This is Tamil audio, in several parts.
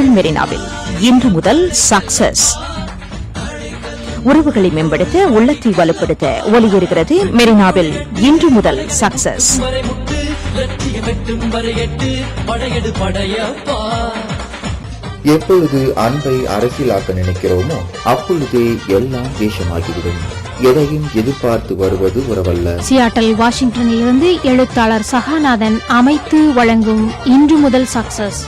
உங்கள் மெரினாவில். இன்று முதல் சக்சஸ் உறவுகளை மேம்படுத்த உள்ளத்தை வலுப்படுத்த ஒலியேறுகிறது மெரினாவில். இன்று முதல் சக்சஸ் எப்பொழுது அன்பை அரசியலாக்க நினைக்கிறோமோ அப்பொழுதே எல்லாம் வேஷமாகிவிடும். எதையும் எதிர்பார்த்து வருவது உறவல்ல. சியாட்டல் வாஷிங்டனிலிருந்து எழுத்தாளர் சகாநாதன் அமைத்து வழங்கும் இன்று முதல் சக்சஸ்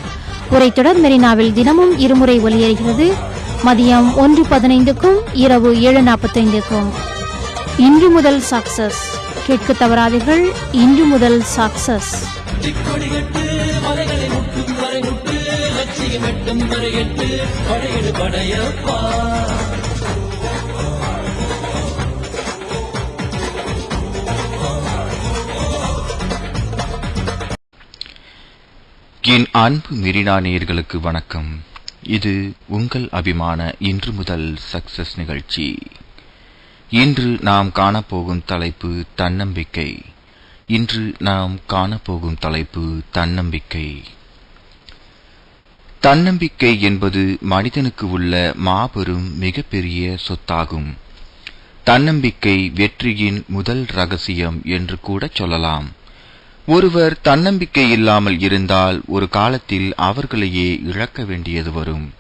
உரைத்தொடர் மெரினாவில் தினமும் இருமுறை ஒலியேறுகிறது. மதியம் ஒன்று பதினைந்துக்கும் இரவு ஏழு நாற்பத்தைந்துக்கும். இன்று முதல் சக்சஸ் கேட்க தவறாதீர்கள் இன்று முதல் சக்சஸ் படையப்பா என் அன்பு மெரினா நேயர்களுக்கு வணக்கம். இது உங்கள் அபிமான இன்று முதல் சக்சஸ் நிகழ்ச்சி. இன்று நாம் காணப்போகும் தலைப்பு தன்னம்பிக்கை. இன்று நாம் காணப்போகும் தலைப்பு தன்னம்பிக்கை. தன்னம்பிக்கை என்பது மனிதனுக்கு உள்ள மாபெரும் மிகப்பெரிய சொத்தாகும். தன்னம்பிக்கை வெற்றியின் முதல் ரகசியம் என்று கூட சொல்லலாம். ஒருவர் தன்னம்பிக்கை இல்லாமல் இருந்தால் ஒரு காலத்தில் அவர்களையே இழக்க வேண்டியது வரும்.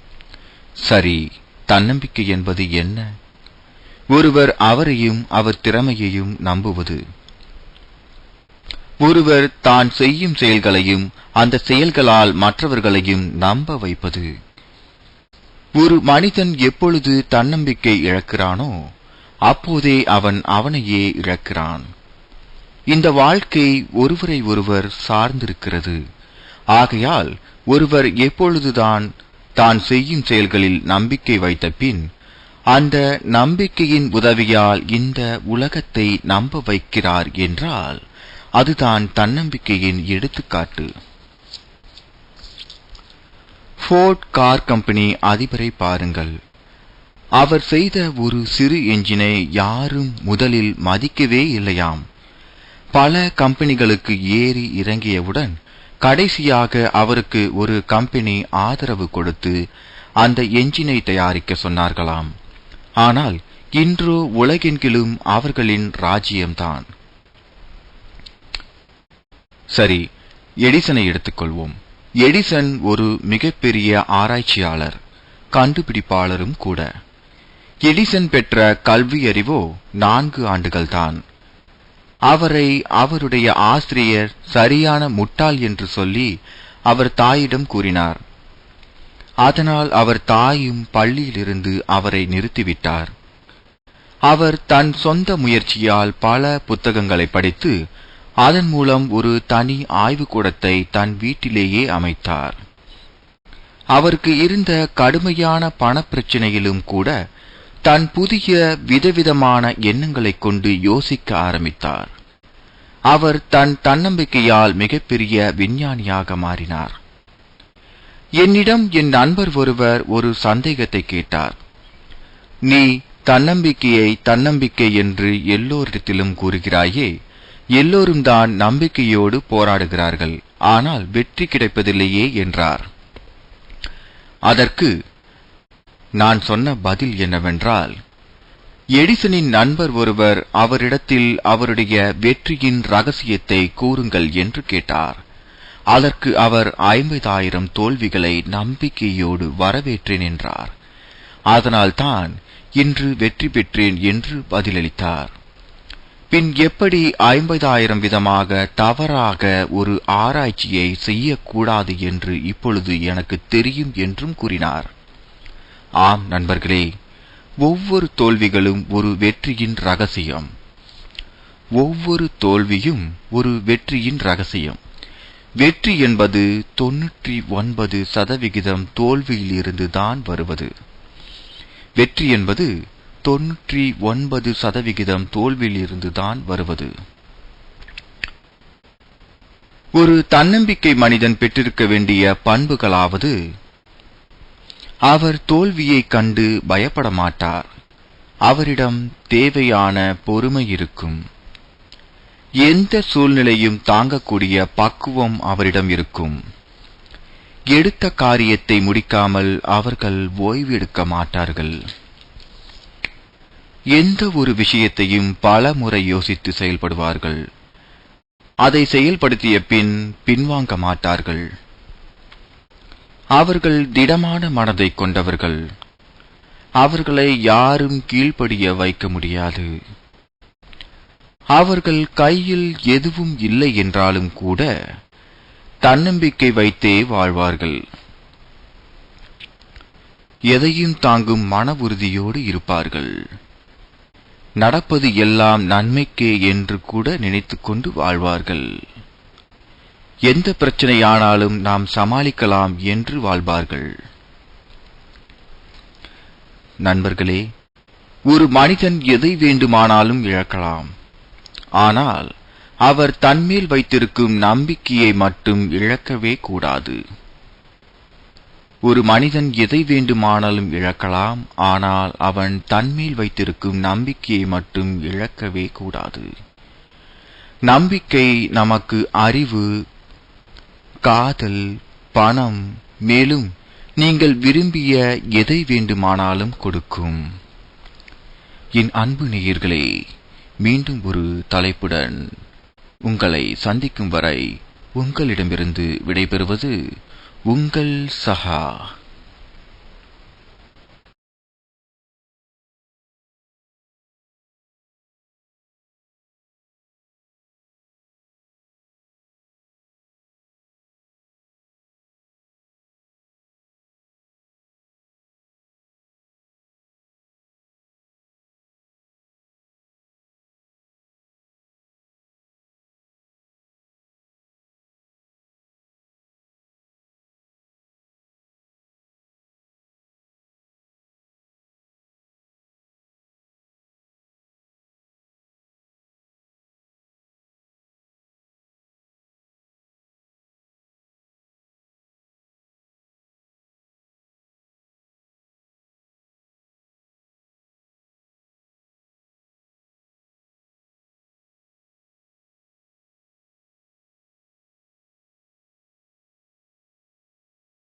சரி தன்னம்பிக்கை என்பது என்ன? ஒருவர் அவரையும் அவர் திறமையையும் நம்புவது. ஒருவர் தான் செய்யும் செயல்களையும் அந்த செயல்களால் மற்றவர்களையும் நம்ப வைப்பது. ஒரு மனிதன் எப்பொழுது தன்னம்பிக்கை இழக்கிறானோ அப்போதே அவன் அவனையே இழக்கிறான். இந்த வாழ்க்கை ஒருவரை ஒருவர் சார்ந்திருக்கிறது. ஆகையால் ஒருவர் எப்பொழுதுதான் தான் செய்யும் செயல்களில் நம்பிக்கை வைத்த பின் அந்த நம்பிக்கையின் உதவியால் இந்த உலகத்தை நம்ப வைக்கிறார் என்றால் அதுதான் தன்னம்பிக்கையின் எடுத்துக்காட்டு. ஃபோர்ட் கார் கம்பெனி அதிபரை பாருங்கள். அவர் செய்த ஒரு சிறு என்ஜினை யாரும் முதலில் மதிக்கவே இல்லையாம். பல கம்பெனிகளுக்கு ஏறி இறங்கியவுடன் கடைசியாக அவருக்கு ஒரு கம்பெனி ஆதரவு கொடுத்து அந்த என்ஜினை தயாரிக்க சொன்னார்களாம். ஆனால் இன்றோ உலகெங்கிலும் அவர்களின் ராஜ்யம்தான். சரி எடிசனை எடுத்துக்கொள்வோம். எடிசன் ஒரு மிகப்பெரிய ஆராய்ச்சியாளர் கண்டுபிடிப்பாளரும் கூட. எடிசன் பெற்ற கல்வி அறிவோ நான்கு ஆண்டுகள்தான். அவரை அவருடைய ஆசிரியர் சரியான முட்டாள் என்று சொல்லி அவர் தாயிடம் கூறினார். அதனால் அவர் தாயும் பள்ளியிலிருந்து அவரை நிறுத்திவிட்டார். அவர் தன் சொந்த முயற்சியால் பல புத்தகங்களை படித்து அதன் மூலம் ஒரு தனி ஆய்வுக்கூடத்தை தன் வீட்டிலேயே அமைத்தார். அவருக்கு இருந்த கடுமையான பணப்பிரச்சினையிலும் கூட தன் புதிய விதவிதமான எண்ணங்களைக் கொண்டு யோசிக்க ஆரம்பித்தார். அவர் தன் தன்னம்பிக்கையால் மிகப்பெரிய விஞ்ஞானியாக மாறினார். என்னிடம் என் நண்பர் ஒருவர் ஒரு சந்தேகத்தை கேட்டார். நீ தன்னம்பிக்கையை தன்னம்பிக்கை என்று எல்லோரிடத்திலும் கூறுகிறாயே எல்லோரும் தான் நம்பிக்கையோடு போராடுகிறார்கள் ஆனால் வெற்றி கிடைப்பதில்லையே என்றார். அதற்கு நான் சொன்ன பதில் என்னவென்றால் எடிசனின் நண்பர் ஒருவர் அவரிடத்தில் அவருடைய வெற்றியின் ரகசியத்தை கூறுங்கள் என்று கேட்டார். அதற்கு அவர் ஐம்பதாயிரம் தோல்விகளை நம்பிக்கையோடு வரவேற்றேன் என்றார் அதனால்தான் இன்று வெற்றி பெற்றேன் என்று பதிலளித்தார். பின் எப்படி ஐம்பதாயிரம் விதமாக தவறாக ஒரு ஆராய்ச்சியை செய்யக்கூடாது என்று இப்பொழுது எனக்கு தெரியும் என்றும் கூறினார். ஆம் நண்பர்களே ஒவ்வொரு தோல்விகளும் ஒரு வெற்றியின் ரகசியம். ஒவ்வொரு தோல்வியும் ஒரு வெற்றியின் ரகசியம். வெற்றி என்பது தொன்னூற்றி ஒன்பது சதவிகிதம் தோல்வியிலிருந்து தான் வருவது. வெற்றி என்பது தொன்னூற்றி ஒன்பது சதவிகிதம் தோல்வியிலிருந்து தான் வருவது. ஒரு தன்னம்பிக்கை மனிதன் பெற்றிருக்க வேண்டிய பண்புகளாவது அவர் தோல்வியைக் கண்டு பயப்பட மாட்டார் அவரிடம் தேவையான பொறுமை இருக்கும். எந்த சூழ்நிலையும் தாங்கக்கூடிய பக்குவம் அவரிடம் இருக்கும். எடுத்த காரியத்தை முடிக்காமல் அவர்கள் ஓய்வெடுக்க மாட்டார்கள். எந்த ஒரு விஷயத்தையும் பல முறை யோசித்து செயல்படுவார்கள். அதை செயல்படுத்திய பின் பின்வாங்க மாட்டார்கள். அவர்கள் திடமான மனதை கொண்டவர்கள். அவர்களை யாரும் கீழ்ப்படிய வைக்க முடியாது. அவர்கள் கையில் எதுவும் இல்லை என்றாலும் கூட தன்னம்பிக்கை வைத்தே வாழ்வார்கள். எதையும் தாங்கும் மன உறுதியோடு இருப்பார்கள். நடப்பது எல்லாம் நன்மைக்கே என்று கூட நினைத்துக்கொண்டு வாழ்வார்கள். எந்த பிரச்சனையானாலும் நாம் சமாளிக்கலாம் என்று வாழ்வார்கள். நண்பர்களே ஒரு மனிதன் எதை வேண்டுமானாலும் இழக்கலாம். ஆனால் அவர் தன்மேல் வைத்திருக்கும் நம்பிக்கையை மட்டும் இழக்கவே கூடாது. ஒரு மனிதன் எதை வேண்டுமானாலும் இழக்கலாம் ஆனால் அவன் தன்மேல் வைத்திருக்கும் நம்பிக்கையை மட்டும் இழக்கவே கூடாது. நம்பிக்கை நமக்கு அறிவு காதல் பணம் மேலும் நீங்கள் விரும்பிய எதை வேண்டுமானாலும் கொடுக்கும். என் அன்பு நேயர்களே மீண்டும் ஒரு தலைப்புடன் உங்களை சந்திக்கும் வரை உங்களிடமிருந்து விடைபெறுவது உங்கள் சஹா.